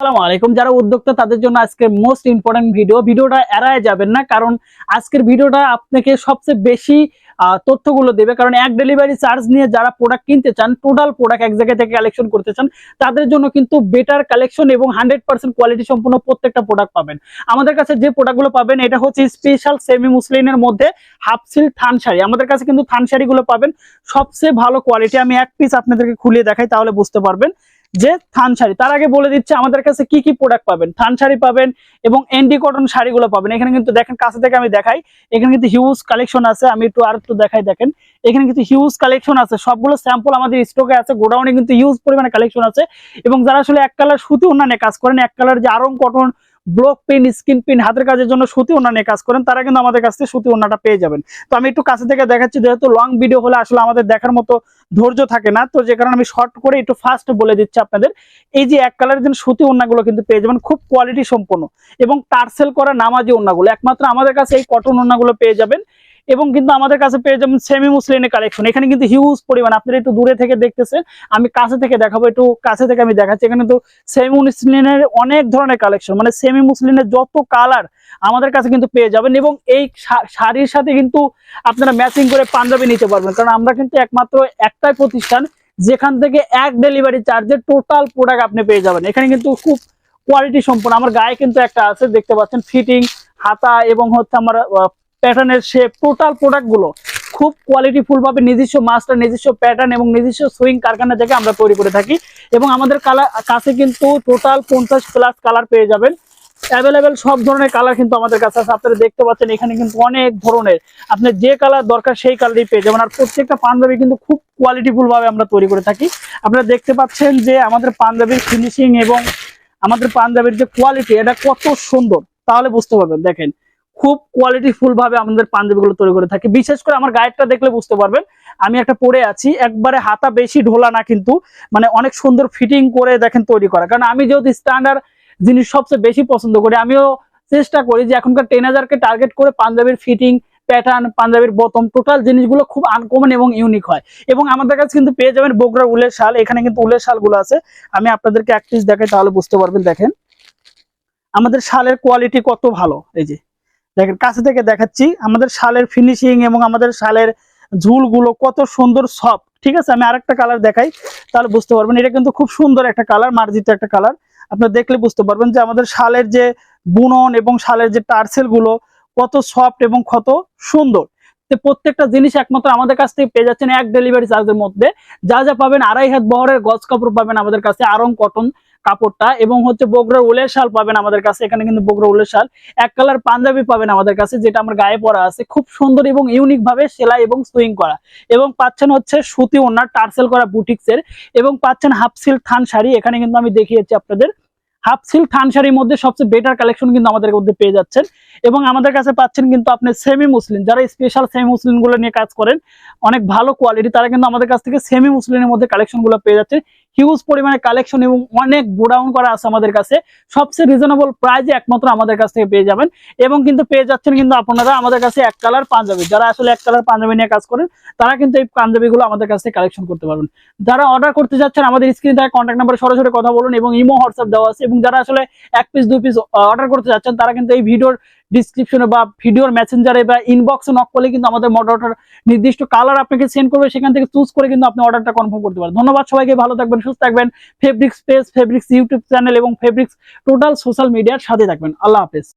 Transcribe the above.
আসসালামু আলাইকুম। যারা উদ্যোক্তা, তাদের জন্য আজকে মোস্ট ইম্পর্টেন্ট ভিডিও ভিডিওটা এড়ায় যাবেন না, কারণ আজকের ভিডিওটা আপনাকে সবচেয়ে বেশি তথ্যগুলো দেবে। কারণ এক ডেলিভারি চার্জ নিয়ে যারা প্রোডাক্ট কিনতে চান টোটাল প্রোডাক্ট এক থেকে কালেকশন করতে চান, তাদের জন্য কিন্তু বেটার কালেকশন এবং হান্ড্রেড পার্সেন্ট কোয়ালিটি সম্পূর্ণ প্রত্যেকটা প্রোডাক্ট পাবেন। আমাদের কাছে যে প্রোডাক্টগুলো পাবেন, এটা হচ্ছে স্পেশাল সেমি মুসলিনের মধ্যে হাফ সিল থান শাড়ি আমাদের কাছে কিন্তু থান শাড়িগুলো পাবেন। সবচেয়ে ভালো কোয়ালিটি আমি এক পিস আপনাদেরকে খুলিয়ে দেখাই, তাহলে বুঝতে পারবেন। যে থান শাড়ি। তার আগে বলে দিচ্ছে আমাদের কাছে কি কি প্রোডাক্ট পাবেন। থান শাড়ি পাবেন এবং এন্ডি কটন শাড়িগুলো পাবেন। এখানে কিন্তু দেখেন, কাছে থেকে আমি দেখাই। এখানে কিন্তু হিউজ কালেকশন আছে। আমি একটু আর একটু দেখাই, দেখেন। এখানে কিন্তু হিউজ কালেকশন আছে। সবগুলো স্যাম্পল আমাদের স্টকে আছে। গোডাউনে কিন্তু হিউজ পরিমাণে কালেকশন আছে। এবং যারা আসলে এক কালার সুতি অন্যান্য কাজ করেন, এক কালার যে Aarong cotton block pen skin pen হাতের কাজের জন্য সুতি ওনা নিয়ে কাজ করেন, তারা কিন্তু আমাদের কাছ থেকে সুতি ওনাটা পেয়ে যাবেন। তো আমি একটু কাছে থেকে দেখাচ্ছি, যেহেতু লং ভিডিও হলে আসলে আমাদের দেখার মতো ধৈর্য থাকে না, তো যে কারণে আমি শর্ট করে একটু ফাস্ট বলে দিচ্ছি আপনাদের। এই যে এক কালারের জন্য সুতি ওনাগুলো কিন্তু পেয়ে যাবেন, খুব কোয়ালিটি সম্পন্ন এবং টার্সেল করা নামাজি ওনাগুলো একমাত্র আমাদের কাছে এই কটন ওনাগুলো পেয়ে যাবেন। এবং কিন্তু আমাদের কাছে পেয়ে যাবেন সেমি মুসলিনের কালেকশন এখানে কিন্তু হিউজ পরিমাণ, আপনারা একটু দূরে থেকে দেখতেছেন, আমি কাছে থেকে দেখাবো, একটু কাছে থেকে আমি দেখাচ্ছি। এখানে তো সেমি মুসলিনের অনেক ধরনের কালেকশন মানে সেমি মুসলিনের যত কালার আমাদের কাছে কিন্তু পেয়ে যাবেন এবং এই শাড়ির সাথে কিন্তু আপনারা ম্যাচিং করে পাঞ্জাবি নিতে পারবেন। কারণ আমরা কিন্তু একমাত্র একটাই প্রতিষ্ঠান, যেখান থেকে এক ডেলিভারি চার্জে টোটাল প্রোডাক্ট আপনি পেয়ে যাবেন। এখানে কিন্তু খুব কোয়ালিটি সম্পন্ন, আমার গায়ে কিন্তু একটা আছে, দেখতে পাচ্ছেন ফিটিং হাতা এবং হচ্ছে আমার প্যাটার্নের শেপ টোটাল প্রোডাক্টগুলো খুব কোয়ালিটিফুল ভাবে নিজস্ব মাস্টার নিজস্ব প্যাটার্ন এবং নিজস্ব সুইং কারখানা থেকে আমরা তৈরি করে থাকি। এবং আমাদের কালার কাছে কিন্তু টোটাল পঞ্চাশ প্লাস কালার পেয়ে যাবেন। অ্যাভেলেবেল সব ধরনের কালার কিন্তু আমাদের কাছে আছে। আপনারা দেখতে পাচ্ছেন এখানে কিন্তু অনেক ধরনের। আপনার যে কালার দরকার সেই কালারই পেয়ে যাবেন। আর প্রত্যেকটা পাঞ্জাবি কিন্তু খুব কোয়ালিটিফুল ভাবে আমরা তৈরি করে থাকি। আপনারা দেখতে পাচ্ছেন যে আমাদের পাঞ্জাবির ফিনিশিং এবং আমাদের পাঞ্জাবির যে কোয়ালিটি এটা কত সুন্দর। তাহলে বুঝতে পারবেন। দেখেন খুব কোয়ালিটিফুল ভাবে আমাদের পাঞ্জাবিগুলো তৈরি করে থাকি। বিশেষ করে আমার গায়েরটা দেখলে বুঝতে পারবেন, আমি একটা পরে আছি, একবারে হাতা বেশি ঢোলা না কিন্তু মানে অনেক সুন্দর ফিটিং করে দেখেন তৈরি করা। কারণ আমি যেহেতু স্ট্যান্ডার্ড জিনিস সবচেয়ে বেশি পছন্দ করি, আমিও চেষ্টা করি যে এখনকার টেন হাজারকে টার্গেট করে পাঞ্জাবির ফিটিং প্যাটার্ন পাঞ্জাবির বোতম টোটাল জিনিসগুলো খুব আনকমন এবং ইউনিক হয়। এবং আমাদের কাছে কিন্তু পেয়ে যাবেন বগুড়া উলের শাল, এখানে কিন্তু উলের শালগুলো আছে। আমি আপনাদেরকে এক পিস দেখাই, তাহলে বুঝতে পারবেন, দেখেন। আমাদের শালের কোয়ালিটি কত ভালো, এই যে। দেখেন, কাছে থেকে দেখাচ্ছি আমাদের শালের ফিনিশিং এবং আমাদের শালের ঝুলগুলো কত সুন্দর সফট ঠিক আছে? আমি আরেকটা কালার দেখাই, তাহলে বুঝতে পারবেন, এটা কিন্তু খুব সুন্দর একটা কালার মার্জিত একটা কালার আপনারা দেখলে বুঝতে পারবেন যে আমাদের শালের যে বুনন এবং শালের যে টার্সেলগুলো কত সফট এবং কত সুন্দর। প্রত্যেকটা জিনিস একমাত্র আমাদের কাছ থেকে পেয়ে যাচ্ছেন এক ডেলিভারি চার্জের মধ্যে। যা যা পাবেন আড়াই হাত বহরের গজ কাপড় পাবেন আমাদের কাছে, আরং কটন কাপড়টা এবং হচ্ছে বগুড়ার উলের শাল পাবেন আমাদের কাছে। এখানে কিন্তু বগুড়া উলের শাল। এক কালার পাঞ্জাবি পাবেন আমাদের কাছে, যেটা আমার গায়ে পরা আছে। খুব সুন্দর এবং ইউনিক ভাবে সেলাই এবং সুইং করা। এবং পাচ্ছেন হচ্ছে সুতি ওনার টার্সেল করা বুটিক্সের। এবং পাচ্ছেন হাফ সিল্ক থান শাড়ি। এখানে কিন্তু আমি দেখিয়েছি আপনাদের। হাফ সিল্ক থান শাড়ির মধ্যে সবচেয়ে বেটার কালেকশন কিন্তু আমাদের মধ্যে পেয়ে যাচ্ছেন। এবং আমাদের কাছে পাচ্ছেন কিন্তু আপনি সেমি মুসলিম যারা স্পেশাল সেমি মুসলিমগুলো নিয়ে কাজ করেন, অনেক ভালো কোয়ালিটি তারা কিন্তু আমাদের কাছ থেকে সেমি মুসলিমের মধ্যে কালেকশনগুলো পেয়ে যাচ্ছে হিউজ পরিমাণে কালেকশন এবং অনেক গোডাউন করা আছে আমাদের কাছে। সবচেয়ে রিজনেবল প্রাইজে একমাত্র আমাদের কাছ থেকে পেয়ে যাবেন এবং কিন্তু পেয়ে যাচ্ছেন কিন্তু আপনারা আমাদের কাছে এক কালার পাঞ্জাবি। যারা আসলে এক কালার পাঞ্জাবি নিয়ে কাজ করেন, তারা কিন্তু এই পাঞ্জাবিগুলো আমাদের কাছ থেকে কালেকশন করতে পারবেন। যারা অর্ডার করতে যাচ্ছেন, আমাদের স্ক্রিনে তার কন্ট্যাক্ট নাম্বারে সরাসরি কথা বলুন এবং ইমো হোয়াটসঅ্যাপ দেওয়া আছে এবং যারা আসলে এক পিস দু পিস অর্ডার করতে যাচ্ছেন, তারা কিন্তু এই ভিডিওর ডিসক্রিপশনে বা ভিডিওর মেসেঞ্জারে বা ইনবক্সে নক করলে কিন্তু আমাদের অর্ডারটার নির্দিষ্ট কালার আপনাকে সেন্ড করবে, সেখান থেকে চুজ করে কিন্তু আপনি অর্ডারটা কনফার্ম করতে পারেন ধন্যবাদ সবাইকে, ভালো থাকবেন, সুস্থ থাকবেন। Fabrics page fabrics YouTube channel এবং ফেব্রিক্স টোটাল সোশ্যাল মিডিয়ার সাথে থাকবেন। আল্লাহ হাফেজ।